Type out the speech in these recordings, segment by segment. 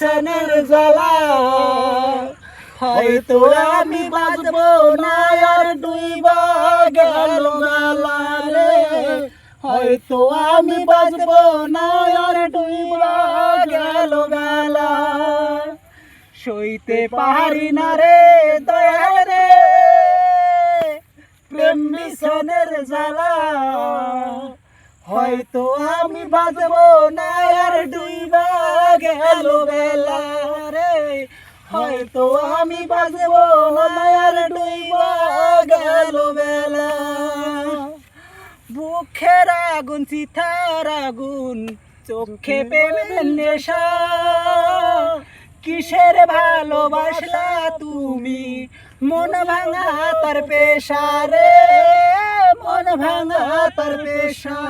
বিছানের জ্বালা। হয়তো আমি বাজবো না আর ডুইবা গেল বেলা রে। হয়তো আমি বাজবো না আর ডুইবা গেল বেলা সইতে পারি না রে দয়াল রে প্রেম মিশনের জ্বালা। হয়তো আমি বাজবো না আর ডুইবা গেল হয়তো আমি বাজবো না আর ডুইবা গেল বেলা। বুকের আগুন, চিথার আগুন, চোখে প্রেমের নেশা। কিসের ভালোবাসলা তুমি? মন ভাঙা তার পেশা রে। মন ভাঙা তার পেশা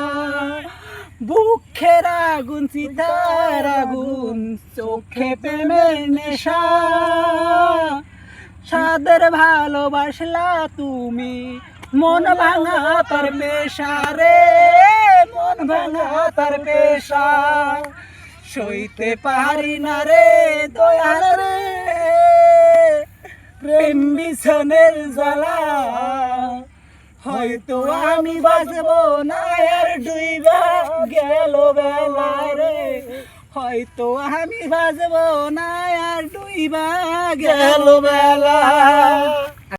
বুকের আগুন আগুন, চোখে প্রেমের নেশা। সাদের ভালোবাসলা তুমি, মন ভাঙা তার পেশা রে। মন ভাঙা তার পেশা সইতে পারি না রে, দয়াল রে। প্রেম বিছনের জ্বালা। হয়তো আমি বাজবো না আর ডুইবা গেল বেলা রে। হয়তো আমি বাজবো না আর ডুইবা গেল বেলা